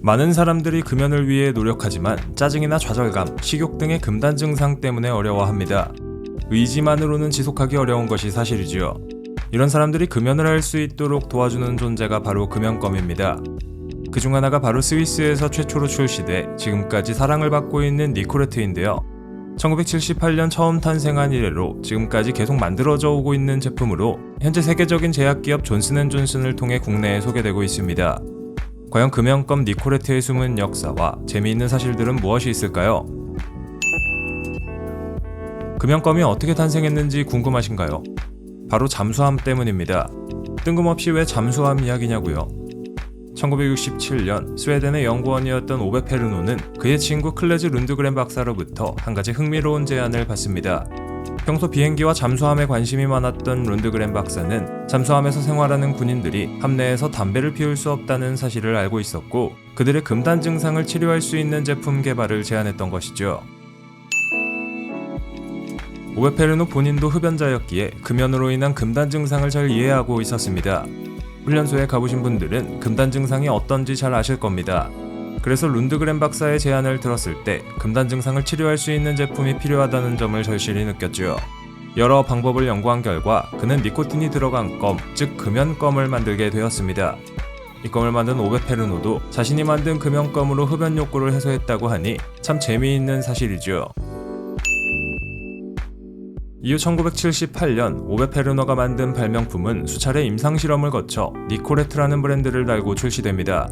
많은 사람들이 금연을 위해 노력하지만 짜증이나 좌절감, 식욕 등의 금단 증상 때문에 어려워합니다. 의지만으로는 지속하기 어려운 것이 사실이지요. 이런 사람들이 금연을 할 수 있도록 도와주는 존재가 바로 금연검입니다. 그 중 하나가 바로 스위스에서 최초로 출시돼 지금까지 사랑을 받고 있는 니코레트인데요. 1978년 처음 탄생한 이래로 지금까지 계속 만들어져 오고 있는 제품으로 현재 세계적인 제약기업 존슨앤존슨을 통해 국내에 소개되고 있습니다. 과연 금연검 니코레트의 숨은 역사와 재미있는 사실들은 무엇이 있을까요? 금연검이 어떻게 탄생했는지 궁금하신가요? 바로 잠수함 때문입니다. 뜬금없이 왜 잠수함 이야기냐고요? 1967년 스웨덴의 연구원이었던 오베 페르노는 그의 친구 클레즈 룬드그렌 박사로부터 한 가지 흥미로운 제안을 받습니다. 평소 비행기와 잠수함에 관심이 많았던 룬드그렌 박사는 잠수함에서 생활하는 군인들이 함내에서 담배를 피울 수 없다는 사실을 알고 있었고 그들의 금단 증상을 치료할 수 있는 제품 개발을 제안했던 것이죠. 오베페르노 본인도 흡연자였기에 금연으로 인한 금단 증상을 잘 이해하고 있었습니다. 훈련소에 가보신 분들은 금단 증상이 어떤지 잘 아실 겁니다. 그래서 룬드그렌 박사의 제안을 들었을 때 금단 증상을 치료할 수 있는 제품이 필요하다는 점을 절실히 느꼈죠. 여러 방법을 연구한 결과 그는 니코틴이 들어간 껌, 즉 금연껌을 만들게 되었습니다. 이 껌을 만든 오베페르노도 자신이 만든 금연껌으로 흡연 욕구를 해소했다고 하니 참 재미있는 사실이죠. 이후 1978년 오베페르노가 만든 발명품은 수차례 임상실험을 거쳐 니코레트라는 브랜드를 달고 출시됩니다.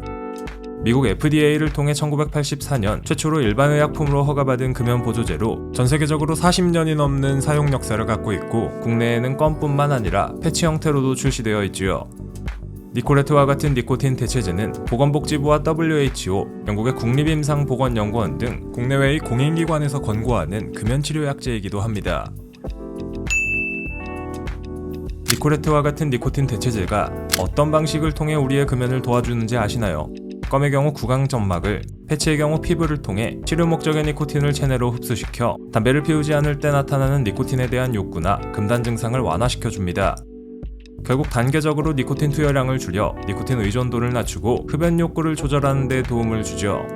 미국 FDA를 통해 1984년 최초로 일반 의약품으로 허가받은 금연 보조제로 전 세계적으로 40년이 넘는 사용 역사를 갖고 있고 국내에는 껌뿐만 아니라 패치 형태로도 출시되어 있지요. 니코레트와 같은 니코틴 대체제는 보건복지부와 WHO, 영국의 국립임상보건연구원 등 국내외의 공인기관에서 권고하는 금연치료약제이기도 합니다. 니코레트와 같은 니코틴 대체제가 어떤 방식을 통해 우리의 금연을 도와주는지 아시나요? 껌의 경우 구강점막을, 패치의 경우 피부를 통해 치료 목적의 니코틴을 체내로 흡수시켜 담배를 피우지 않을 때 나타나는 니코틴에 대한 욕구나 금단 증상을 완화시켜 줍니다. 결국 단계적으로 니코틴 투여량을 줄여 니코틴 의존도를 낮추고 흡연 욕구를 조절하는 데 도움을 주죠.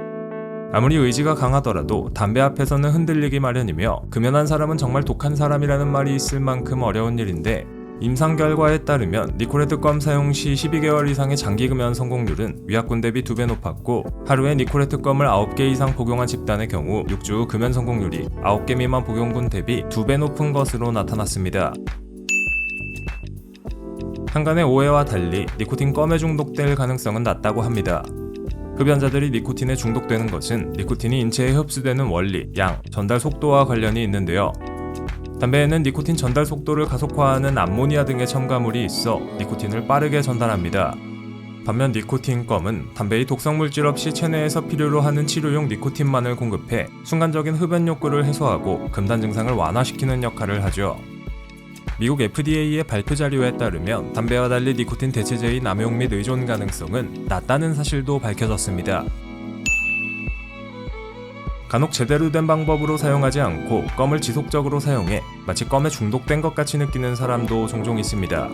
아무리 의지가 강하더라도 담배 앞에서는 흔들리기 마련이며 금연한 사람은 정말 독한 사람이라는 말이 있을 만큼 어려운 일인데 임상 결과에 따르면 니코레트 껌 사용 시 12개월 이상의 장기 금연 성공률은 위약군 대비 2배 높았고 하루에 니코레트 껌을 9개 이상 복용한 집단의 경우 6주 후 금연 성공률이 9개 미만 복용군 대비 2배 높은 것으로 나타났습니다. 한간의 오해와 달리 니코틴 껌에 중독될 가능성은 낮다고 합니다. 흡연자들이 니코틴에 중독되는 것은 니코틴이 인체에 흡수되는 원리, 양, 전달 속도와 관련이 있는데요. 담배에는 니코틴 전달 속도를 가속화하는 암모니아 등의 첨가물이 있어 니코틴을 빠르게 전달합니다. 반면 니코틴 껌은 담배의 독성 물질 없이 체내에서 필요로 하는 치료용 니코틴만을 공급해 순간적인 흡연 욕구를 해소하고 금단 증상을 완화시키는 역할을 하죠. 미국 FDA의 발표 자료에 따르면 담배와 달리 니코틴 대체제의 남용 및 의존 가능성은 낮다는 사실도 밝혀졌습니다. 간혹 제대로 된 방법으로 사용하지 않고 껌을 지속적으로 사용해 마치 껌에 중독된 것 같이 느끼는 사람도 종종 있습니다.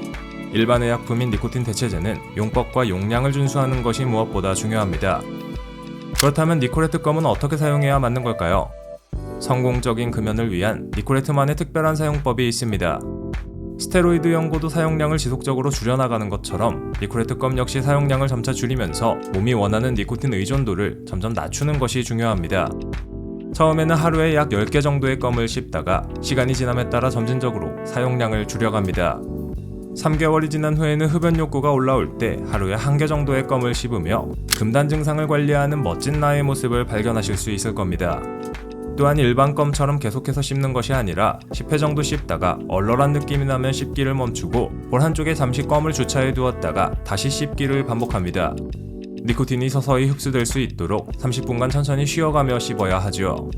일반 의약품인 니코틴 대체제는 용법과 용량을 준수하는 것이 무엇보다 중요합니다. 그렇다면 니코레트 껌은 어떻게 사용해야 맞는 걸까요? 성공적인 금연을 위한 니코레트만의 특별한 사용법이 있습니다. 스테로이드 연고도 사용량을 지속적으로 줄여나가는 것처럼 니코레트 껌 역시 사용량을 점차 줄이면서 몸이 원하는 니코틴 의존도를 점점 낮추는 것이 중요합니다. 처음에는 하루에 약 10개 정도의 껌을 씹다가 시간이 지남에 따라 점진적으로 사용량을 줄여갑니다. 3개월이 지난 후에는 흡연 욕구가 올라올 때 하루에 한 개 정도의 껌을 씹으며 금단 증상을 관리하는 멋진 나의 모습을 발견하실 수 있을 겁니다. 또한 일반 껌처럼 계속해서 씹는 것이 아니라 10회 정도 씹다가 얼얼한 느낌이 나면 씹기를 멈추고 볼 한쪽에 잠시 껌을 주차해 두었다가 다시 씹기를 반복합니다. 니코틴이 서서히 흡수될 수 있도록 30분간 천천히 쉬어가며 씹어야 하죠.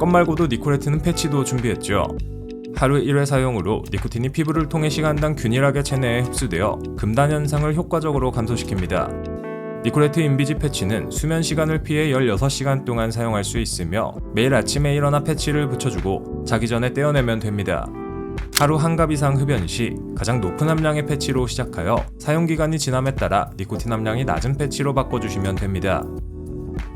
껌 말고도 니코레트는 패치도 준비했죠. 하루 1회 사용으로 니코틴이 피부를 통해 시간당 균일하게 체내에 흡수되어 금단 현상을 효과적으로 감소시킵니다. 니코레트 인비지 패치는 수면 시간을 피해 16시간 동안 사용할 수 있으며 매일 아침에 일어나 패치를 붙여주고 자기 전에 떼어내면 됩니다. 하루 한 갑 이상 흡연 시 가장 높은 함량의 패치로 시작하여 사용 기간이 지남에 따라 니코틴 함량이 낮은 패치로 바꿔주시면 됩니다.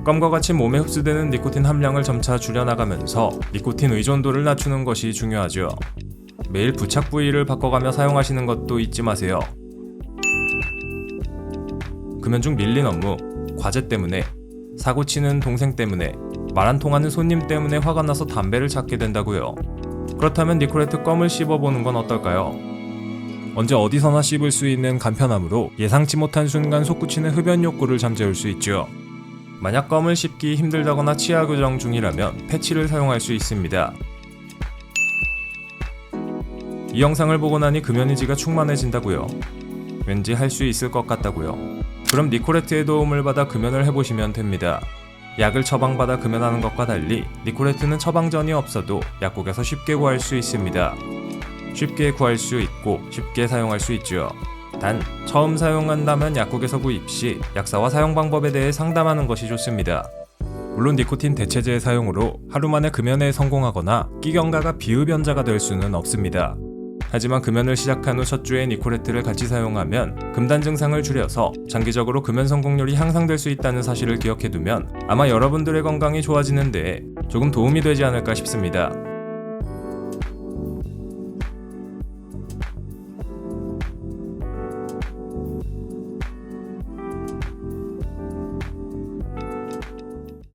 껌과 같이 몸에 흡수되는 니코틴 함량을 점차 줄여나가면서 니코틴 의존도를 낮추는 것이 중요하죠. 매일 부착 부위를 바꿔가며 사용하시는 것도 잊지 마세요. 금연 중 밀린 업무, 과제 때문에, 사고 치는 동생 때문에, 말 안 통하는 손님 때문에 화가 나서 담배를 찾게 된다고요. 그렇다면 니코레트 껌을 씹어보는 건 어떨까요? 언제 어디서나 씹을 수 있는 간편함으로 예상치 못한 순간 솟구치는 흡연 욕구를 잠재울 수 있죠. 만약 껌을 씹기 힘들다거나 치아 교정 중이라면 패치를 사용할 수 있습니다. 이 영상을 보고 나니 금연의지가 충만해진다고요. 왠지 할 수 있을 것 같다고요. 그럼 니코레트의 도움을 받아 금연을 해보시면 됩니다. 약을 처방받아 금연하는 것과 달리 니코레트는 처방전이 없어도 약국에서 쉽게 구할 수 있습니다. 쉽게 구할 수 있고 쉽게 사용할 수 있죠. 단 처음 사용한다면 약국에서 구입 시 약사와 사용 방법에 대해 상담하는 것이 좋습니다. 물론 니코틴 대체제의 사용으로 하루 만에 금연에 성공하거나 끼경가가 비흡연자가 될 수는 없습니다. 하지만 금연을 시작한 후 첫 주에 니코레트를 같이 사용하면 금단 증상을 줄여서 장기적으로 금연 성공률이 향상될 수 있다는 사실을 기억해두면 아마 여러분들의 건강이 좋아지는 데에 조금 도움이 되지 않을까 싶습니다.